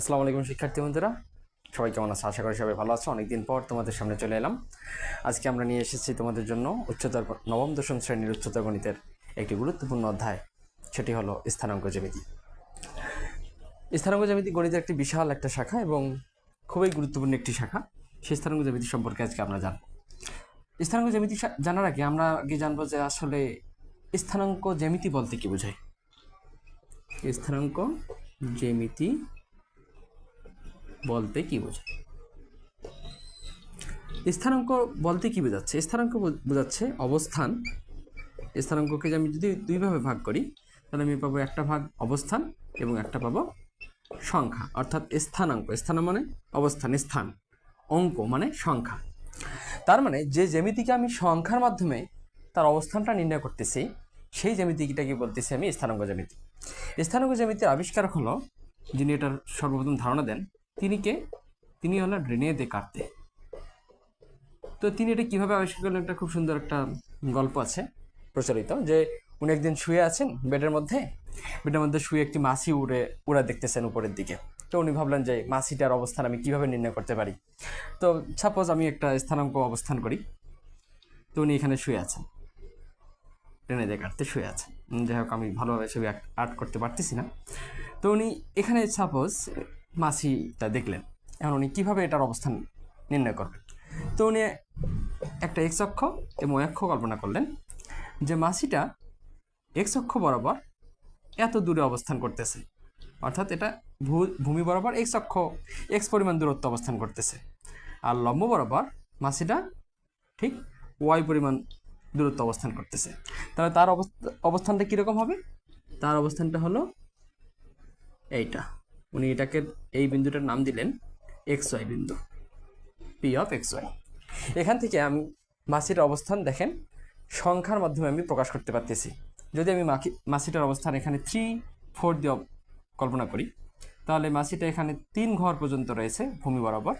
আসসালামু আলাইকুম, শিক্ষার্থী বন্ধুরা। সবাই কেমন আছে? আশা করি সবাই ভালো আছো। অনেকদিন পর তোমাদের সামনে চলে এলাম। আজকে আমরা নিয়ে এসেছি তোমাদের জন্য উচ্চতর নবম দশম শ্রেণির উচ্চতর গণিতের একটি গুরুত্বপূর্ণ অধ্যায়। সেটি হলো স্থানাঙ্ক জ্যামিতি। স্থানাঙ্ক জ্যামিতি গণিতের একটি বিশাল একটা শাখা এবং খুবই গুরুত্বপূর্ণ একটি শাখা। সেই স্থানাঙ্ক জ্যামিতি সম্পর্কে আজকে আমরা জানব। স্থানাঙ্ক জ্যামিতি জানার আগে আমরা আগে জানব যে আসলে স্থানাঙ্ক জ্যামিতি বলতে কি বোঝায়? স্থানাঙ্ক জ্যামিতি বলতে কি বোঝায়? স্থানাঙ্ক বলতে কি বোঝাচ্ছে? স্থানাঙ্ক বোঝাচ্ছে অবস্থান। স্থানাঙ্ককে আমি যদি দুইভাবে ভাগ করি, তাহলে আমি পাবো একটা ভাগ অবস্থান এবং একটা পাবো সংখ্যা। অর্থাৎ স্থানাঙ্ক। স্থান মানে অবস্থান, স্থান। অঙ্ক মানে সংখ্যা। তার মানে যে জ্যামিতিকে আমি সংখ্যার মাধ্যমে তার অবস্থানটা নির্ণয় করতেছি, সেই জ্যামিতিটাকে বলতেছি আমি স্থানাঙ্ক জ্যামিতি। স্থানাঙ্ক জ্যামিতির আবিষ্কারক হলো যিনি এটার সর্বপ্রথম ধারণা দেন তিনি কে? তিনি হলেন রেনে দে কার্তে তো তিনি এটা কীভাবে আবিষ্কার করলেন? একটা খুব সুন্দর একটা গল্প আছে প্রচলিত, যে উনি একদিন শুয়ে আছেন বেডের মধ্যে বেডের মধ্যে শুয়ে একটি মাছি উড়ে, উড়া দেখতেছেন উপরের দিকে। তো উনি ভাবলেন যে মাছিটার অবস্থান আমি কীভাবে নির্ণয় করতে পারি? তো সাপোজ আমি একটা স্থানাঙ্ক অবস্থান করি। তো উনি এখানে শুয়ে আছেন। ট্রেনে দিয়ে কাটতে শুয়ে আছেন। যাই হোক, আমি ভালোভাবে ছবি আর্ট করতে পারতেছি না। তো উনি এখানে সাপোজ মাছিটা দেখলেন। এখন উনি কীভাবে এটার অবস্থান নির্ণয় করবেন তো উনি একটা এক্স অক্ষ এবং অক্ষ কল্পনা করলেন যে মাছিটা এক্স অক্ষ বরাবর এত দূরে অবস্থান করতেছে। অর্থাৎ এটা ভূ- ভূমি বরাবর এক্স অক্ষ এক্স পরিমাণ দূরত্ব অবস্থান করতেছে। আর লম্ব বরাবর মাছিটা ঠিক ওয়াই পরিমাণ দূরত্ব অবস্থান করতেছে। তাহলে তার অবস্থা, অবস্থানটা কীরকম হবে? তার অবস্থানটা হলো এইটা। উনি এটাকে এই বিন্দুটার নাম দিলেন এক্স ওয়াই বিন্দু পি অফ এক্স ওয়াই এখান থেকে আমি মাসির অবস্থান দেখেন, সংখ্যার মাধ্যমে আমি প্রকাশ করতে পারতেছি। যদি আমি মাখি মাসিটার অবস্থান এখানে থ্রি ফোর দিয়ে কল্পনা করি, তাহলে মাসিটা এখানে তিন ঘর পর্যন্ত রয়েছে ভূমি বরাবর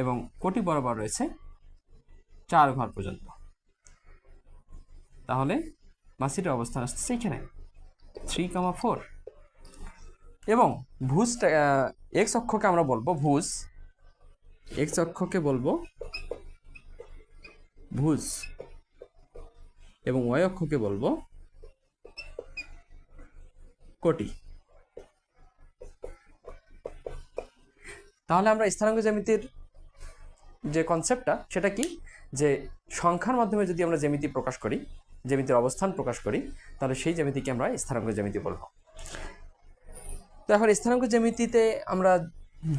এবং কোটি বরাবর রয়েছে চার ঘর পর্যন্ত। তাহলে মাসিটার অবস্থান আসতেছে এখানে থ্রি কমা ফোর এবং ভুজটা এক্স অক্ষকে আমরা বলব ভুজ। এক্স অক্ষকে বলব ভুজ। এবং ওয়াই অক্ষকে বলব কোটি। তাহলে আমরা স্থানাঙ্ক জ্যামিতির যে কনসেপ্টটা সেটা কি? যে সংখ্যার মাধ্যমে যদি আমরা জ্যামিতি প্রকাশ করি, জ্যামিতির অবস্থান প্রকাশ করি, তাহলে সেই জ্যামিতিকে আমরা স্থানাঙ্ক জ্যামিতি বলব। তো এখন স্থানাঙ্ক জ্যামিতিতে আমরা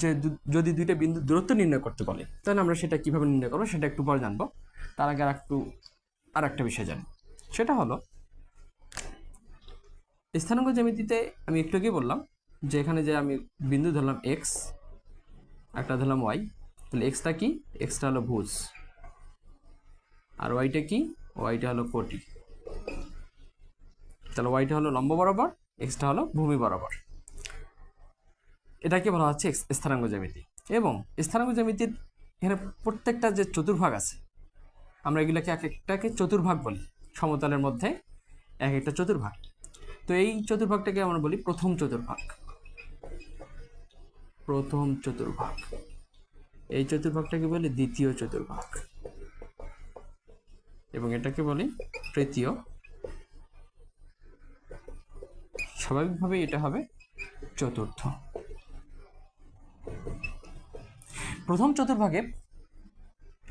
যে যদি দুইটা বিন্দু দূরত্ব নির্ণয় করতে বলে, তাহলে আমরা সেটা কীভাবে নির্ণয় করব সেটা একটু পরে জানব। তার আগে আর একটু, আর একটা বিষয় জানি। সেটা হলো, স্থানাঙ্ক জ্যামিতিতে আমি একটু আগেই বললাম যে এখানে যে আমি বিন্দু ধরলাম এক্স একটা ধরলাম ওয়াই তাহলে এক্সটা কি? এক্সটা হলো ভুজ। আর ওয়াইটা কি? ওয়াইটা হলো কোটি। তাহলে ওয়াইটা হলো লম্ব বরাবর এক্সটা হলো ভূমি বরাবর। এটাকে বলা হচ্ছে স্থানাঙ্ক জ্যামিতি। এবং স্থানাঙ্গ জ্যামিতির এখানে প্রত্যেকটা যে চতুর্ভাগ আছে, আমরা এগুলোকে এক একটাকে চতুর্ভাগ বলি, সমতলের মধ্যে এক একটা চতুর্ভাগ। তো এই চতুর্ভাগটাকে আমরা বলি প্রথম চতুর্ভাগ। প্রথম চতুর্ভাগ। এই চতুর্ভাগটাকে বলি দ্বিতীয় চতুর্ভাগ। এবং এটাকে বলি তৃতীয়। স্বাভাবিকভাবেই এটা হবে চতুর্থ। প্রথম চতুর্ভাগে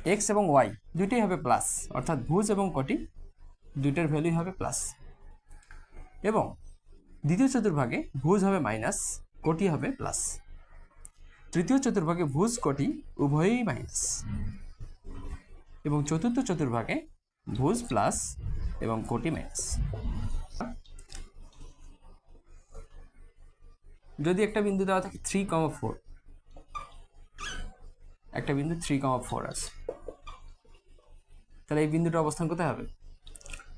এক্স এবং ওয়াই দুইটাই হবে প্লাস অর্থাৎ ভুজ এবং কোটি, দুইটার ভ্যালুই হবে প্লাস এবং দ্বিতীয় চতুর্ভাগে ভুজ হবে মাইনাস কোটি হবে প্লাস তৃতীয় চতুর্ভাগে ভুজ, কোটি, উভয়ই মাইনাস এবং চতুর্থ চতুর্ভাগে ভুজ প্লাস এবং কোটি মাইনাস যদি একটা বিন্দু দেওয়া থাকে থ্রি কমা ফোর একটা বিন্দু থ্রি কমা ফোর আছে। তাহলে এই বিন্দুটা অবস্থান কোথায় হবে?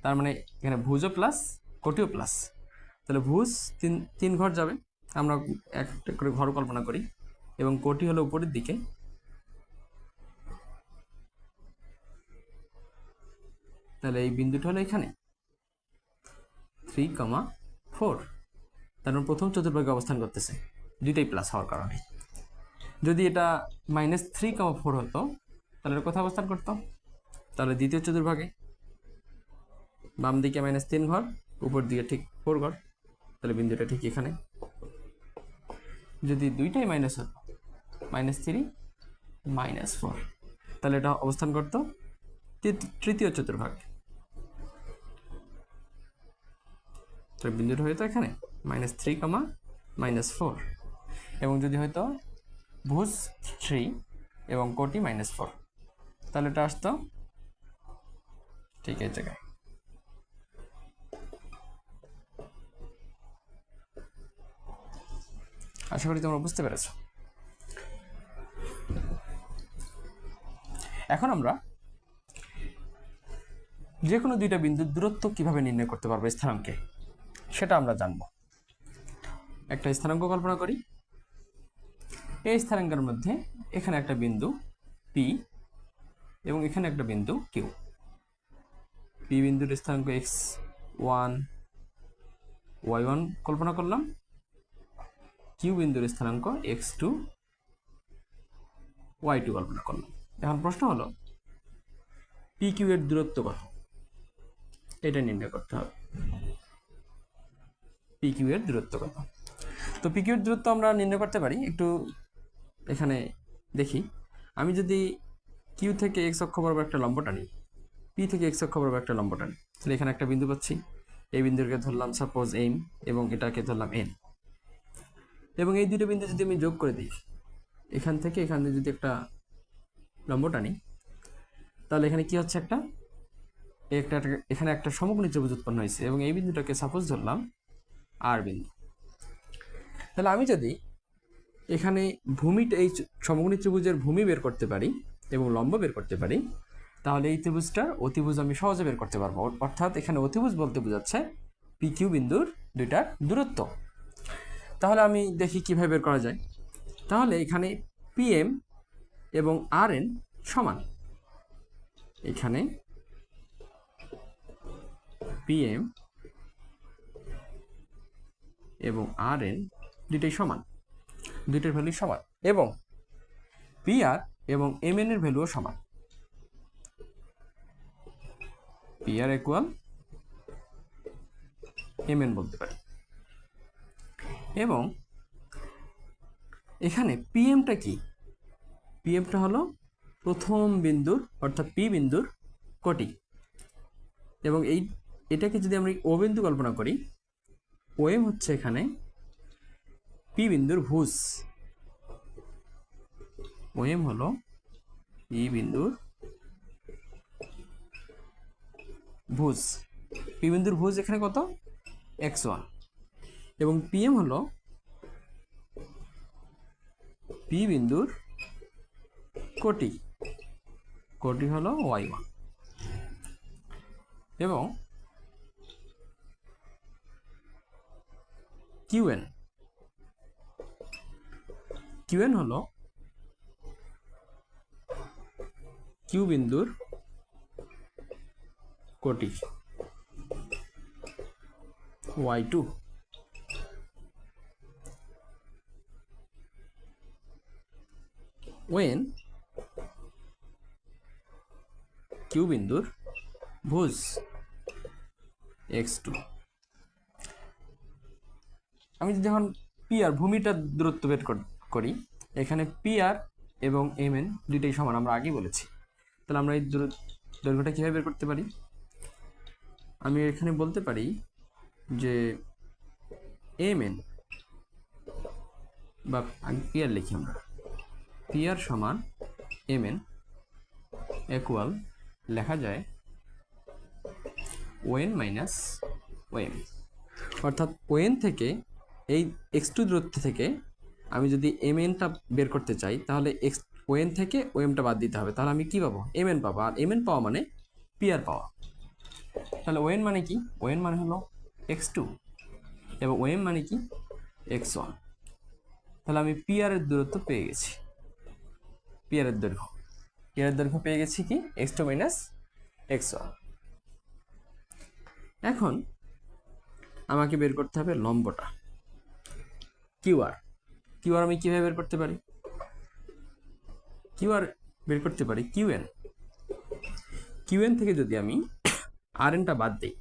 তার মানে এখানে ভুজও প্লাস কোটিও প্লাস তাহলে ভুজ তিন তিন ঘর যাবে। আমরা একটা করে ঘর কল্পনা করি। এবং কোটি হলো উপরের দিকে। তাহলে এই বিন্দুটা হলো এখানে। থ্রি কমা ফোর তার মানে প্রথম চতুর্ভাগে অবস্থান করতেছে। দুইটাই প্লাস হওয়ার কারণে। যদি এটা মাইনাস থ্রি কমা ফোর হতো, তাহলে কোথায় অবস্থান করতো? তাহলে দ্বিতীয় চতুর্ভাগে। বাম দিকে মাইনাস তিন ঘর, উপর দিকে ঠিক ফোর ঘর। তাহলে বিন্দুটা ঠিক এখানে। যদি দুইটাই মাইনাস হতো মাইনাস থ্রি মাইনাস ফোর তাহলে এটা অবস্থান করতো তৃতীয় চতুর্ভাগ। তো বিন্দুটা হয়তো এখানে minus three comma minus four এবং যদি হয়তো ভুজ থ্রি এবং কোটি মাইনাস ফোর তাহলে এটা আসতো ঠিক এই জায়গায়। আশা করি তোমরা বুঝতে পেরেছ। এখন আমরা যে কোনো দুইটা বিন্দুর দূরত্ব কীভাবে নির্ণয় করতে পারব স্থানাঙ্কে, সেটা আমরা জানব। একটা স্থানাঙ্ক কল্পনা করি এই স্থানাঙ্কের মধ্যে এখানে একটা বিন্দু পি এবং এখানে একটা বিন্দু কিউ পি বিন্দুর স্থানাঙ্ক এক্স ওয়ান ওয়াই ওয়ান কল্পনা করলাম। কিউ বিন্দুর স্থানাঙ্ক এক্স টু ওয়াই টু কল্পনা করলাম। এখন প্রশ্ন হলো পি কিউ এর দূরত্ব কত? এটা নির্ণয় করতে হবে। পি কিউ এর দূরত্ব কত? তো পি কিউ এর দূরত্ব আমরা নির্ণয় করতে পারি, একটু এখানে দেখি। আমি যদি কিউ থেকে এক্স অক্ষ বরাবর একটা লম্ব টানি পি থেকে এক্স অক্ষ বরাবর একটা লম্ব টানি, তাহলে এখানে একটা বিন্দু পাচ্ছি। এই বিন্দুকে ধরলাম সাপোজ এম এবং এটাকে ধরলাম এন এবং এই দুটো বিন্দু যদি আমি যোগ করে দিই, এখান থেকে এখান থেকে যদি একটা লম্ব টানি, তাহলে এখানে কি হচ্ছে একটা? একটা এখানে একটা সমকোণী ত্রিভুজ উৎপন্ন হয়েছে এবং এই বিন্দুটাকে সাপোজ ধরলাম আর বিন্দু। তাহলে আমি যদি এখানে ভূমিটা এই সমকোণী ত্রিভুজের ভূমি বের করতে পারি এবং লম্ব বের করতে পারি, তাহলে এই ত্রিভুজটার অতিভুজ আমি সহজে বের করতে পারব। অর্থাৎ এখানে অতিভুজ বলতে বোঝাচ্ছে পি কিউ বিন্দুর দুইটার দূরত্ব। তাহলে আমি দেখি কীভাবে বের করা যায়। তাহলে এখানে পিএম এবং আর এন সমান। এখানে পিএম এবং আর এন দুইটাই সমান। দুইটার ভ্যালু সমান এবং পি আর এবং এম এন এর ভ্যালুও সমান। P R equal M N বলতে পারি। এবং এখানে পিএমটা কি? পিএমটা হলো প্রথম বিন্দুর অর্থাৎ পি বিন্দুর কোটি। এবং এই, এটাকে যদি আমরা ও বিন্দু কল্পনা করি ও এম হচ্ছে এখানে পি বিন্দুর ভুজ। ও এম হলো পি বিন্দুর ভুজ। পি বিন্দুর ভুজ এখানে কত? X one. এবং পিএম হলো পি বিন্দুর কোটি। কোটি হলো ওয়াই ওয়ান। এবং কিউএন কিউএন হলো কিউ বিন্দুর কোটি ওয়াই টু। ওয়েন কিউ বিন্দুর ভুজ এক্স টু। আমি যদি যখন পি আর ভূমিটার দূরত্ব বের কর- করি। এখানে পি আর এবং এম এন দুইটাই সমান, আমরা আগেই বলেছি। তাহলে আমরা এই দূর দৈর্ঘ্যটা কীভাবে বের করতে পারি? আমি এখানে বলতে পারি যে এম এন বা পি আর লিখি আমরা। পি আর সমান এম এন একুয়াল লেখা যায় ওয়েন মাইনাস ওয়েম অর্থাৎ ওয়েন থেকে এই এক্স টু দূরত্ব থেকে আমি যদি এম এনটা বের করতে চাই, তাহলে এক্স ওয়েন থেকে ওয়েমটা বাদ দিতে হবে। তাহলে আমি কী পাবো? এম এন পাবো। আর এম এন পাওয়া মানে পি আর পাওয়া। তাহলে ওয়েন মানে কি? ওয়েন মানে হলো এক্স টু এবং ওয়েম মানে কি? এক্স ওয়ান তাহলে আমি পি আর এর দূরত্ব পেয়ে গেছি। পিয়ারের দৈর্ঘ্য। পিয়ারের দৈর্ঘ্য পেয়ে গেছি কি? X two minus X one এখন আমাকে বের করতে হবে লম্বটা। কিউআর কিউআর আমি কীভাবে বের করতে পারি? কিউআর বের করতে পারি কিউএন কিউএন থেকে যদি আমি আর এনটা বাদ দিই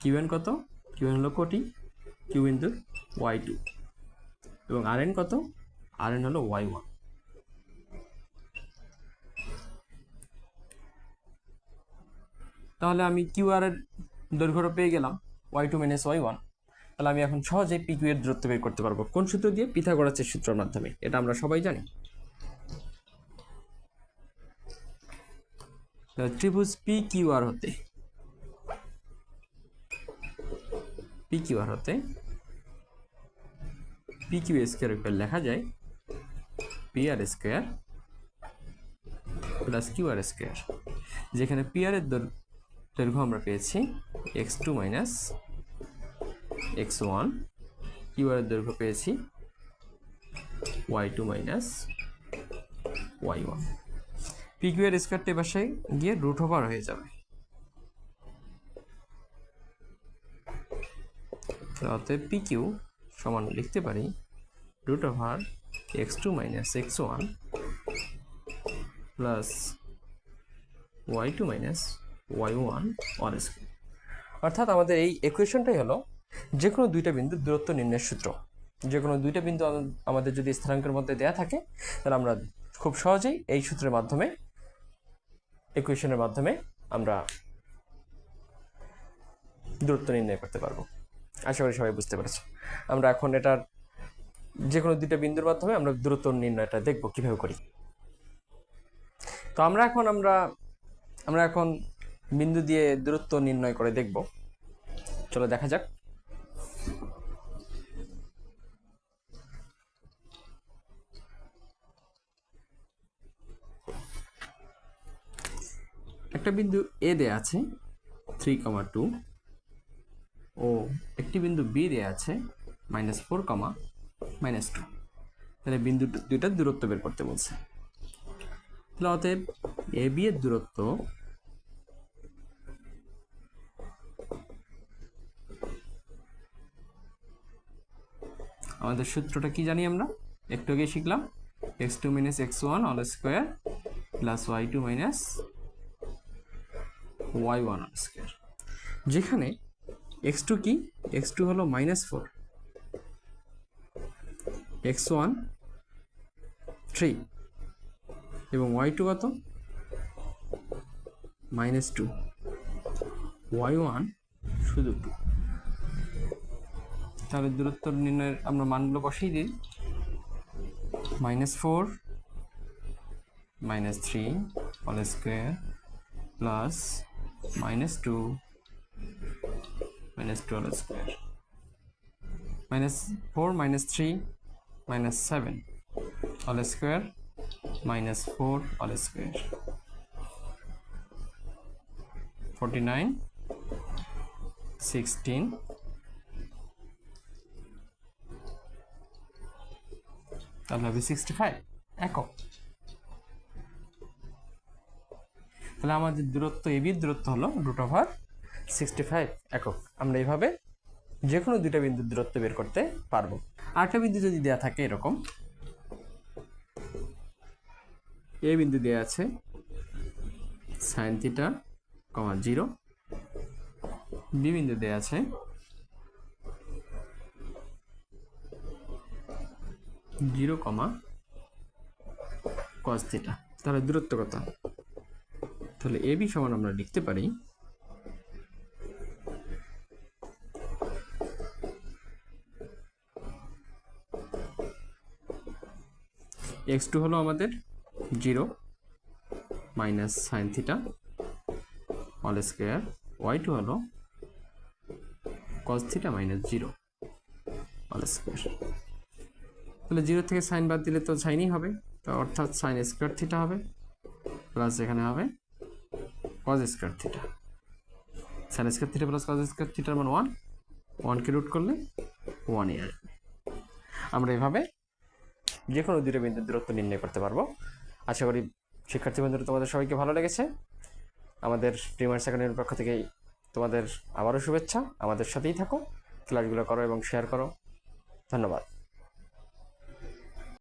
কিউএন কত? কিউএন হলো কোটি, কিউ ইন্টু ওয়াই টু। এবং আর এন কত? আর এন হলো ওয়াই ওয়ান। তাহলে আমি কিউআর এর দৈর্ঘ্যটা পেয়ে গেলাম, Y two minus Y one. তাহলে আমি এখন সহজেই পি কিউ এর দূরত্ব বের করতে পারব। কোন সূত্র দিয়ে? পিথাগোরাসের সূত্রের মাধ্যমে। এটা আমরা সবাই জানি। ত্রিভুজ পি কিউ আর হতে। পি কিউ আর হতে পি কিউ স্কোয়ার উপর লেখা যায় P R square plus Q R square যেখানে পি আর এর দৈর- দৈর্ঘ্য আমরা পেয়েছি X two minus X one, Q এর দৈর্ঘ্য পেয়েছি Y two minus Y one. P Q এর স্কোয়ারটি পাশে গিয়ে রুট ওভার হয়ে যাবে। অতএব পি সমান লিখতে পারি root over X two minus X one plus Y two minus Y one all square অর্থাৎ আমাদের এই ইকুয়েশনটাই হলো যে কোনো দুইটা বিন্দুর দূরত্ব নির্ণয়ের সূত্র। যে কোনো দুইটা বিন্দু আমাদের যদি স্থানাঙ্কের মধ্যে দেয়া থাকে, তাহলে আমরা খুব সহজেই এই সূত্রের মাধ্যমে ইকুয়েশনের মাধ্যমে আমরা দূরত্ব নির্ণয় করতে পারব। আশা করি সবাই বুঝতে পেরেছ। আমরা এখন এটার যে কোনো দুইটা বিন্দুর মাধ্যমে আমরা দূরত্ব নির্ণয়টা দেখব কীভাবে করি। তো আমরা এখন আমরা আমরা এখন বিন্দু দিয়ে দূরত্ব নির্ণয় করে দেখব। চলো দেখা যাক। একটা বিন্দু এ দেয়া আছে থ্রি কমা টু ও একটি বিন্দু বি দেয়া আছে minus four comma minus two তাহলে বিন্দু দুইটার দূরত্ব বের করতে বলছে। তাহলে অতএব এ বি এর দূরত্ব আমাদের সূত্রটা কি জানি আমরা? একটু আগে শিখলাম X two minus X one all square plus Y two minus Y one square যেখানে এক্স টু কি? এক্স টু হলো minus four X one three এবং ওয়াই টু কত? মাইনাস টু ওয়াই ওয়ান শুধু টু তাহলে দূরত্ব নির্ণয়ের আমরা মানগুলো বসিয়ে দিই। Minus four minus three all square plus two minus two all square minus four minus three minus seven all square minus 4 all square. 49 16 তাহলে হবে 65 একক তাহলে আমাদের দূরত্ব এবির দূরত্ব হলো রুট ওভার সিক্সটি ফাইভ একক। আমরা এইভাবে যে কোনো দুইটা বিন্দুর দূরত্ব বের করতে পারব। আরেকটা বিন্দু যদি দেওয়া থাকে এরকম, এ বিন্দু দেওয়া আছে sine theta comma zero B বিন্দু দেওয়া আছে জিরো কমা কস থিটা তাহলে দূরত্ব কত? তাহলে এ বি সমান আমরা লিখতে পারি এক্স টু হলো আমাদের zero minus sine theta all square Y two হলো cos theta minus zero all square. তাহলে জিরো থেকে সাইন বাদ দিলে তো সাইনই হবে, তো অর্থাৎ সাইন স্কোয়ার থিটা হবে, প্লাস এখানে হবে cos square theta sine square theta plus cos square থিটার মান ওয়ান ওয়ানকে রুট করলে ওয়ানই আসবে। আমরা এভাবে যে কোনো দুটো বিন্দুর দূরত্ব নির্ণয় করতে পারব। আশা করি শিক্ষার্থী বন্ধুরা, তোমাদের সবাইকে ভালো লেগেছে। আমাদের প্রিমার সেকেন্ডের পক্ষ থেকে তোমাদের আবারও শুভেচ্ছা। আমাদের সাথেই থাকো। ক্লাসগুলো করো এবং শেয়ার করো। ধন্যবাদ।